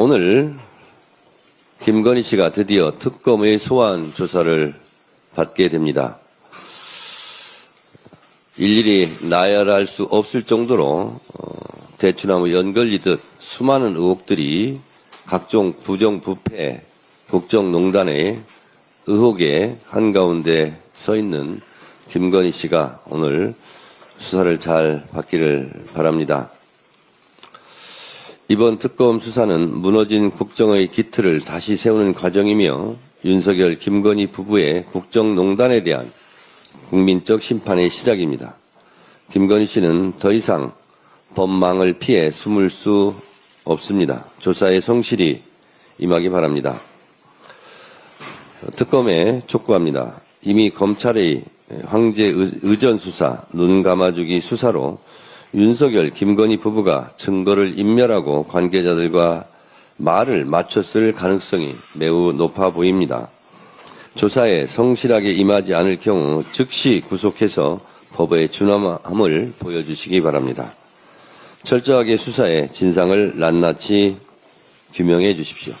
오늘 김건희 씨가 드디어 특검의 소환 조사를 받게 됩니다. 일일이 나열할 수 없을 정도로 어, 대추나무 연걸리듯 수많은 의혹들이 각종 부정부패, 국정농단의 의혹의 한가운데 서 있는 김건희 씨가 오늘 수사를 잘 받기를 바랍니다. 이번 특검 수사는 무너진 국정의 기틀을 다시 세우는 과정이며 윤석열, 김건희 부부의 국정농단에 대한 국민적 심판의 시작입니다. 김건희 씨는 더 이상 법망을 피해 숨을 수 없습니다. 조사의 성실히 임하기 바랍니다. 특검에 촉구합니다. 이미 검찰의 황제 의- 의전 수사, 눈 감아주기 수사로 윤석열, 김건희 부부가 증거를 인멸하고 관계자들과 말을 맞췄을 가능성이 매우 높아 보입니다. 조사에 성실하게 임하지 않을 경우 즉시 구속해서 법의 준엄함을 보여주시기 바랍니다. 철저하게 수사에 진상을 낱낱이 규명해 주십시오.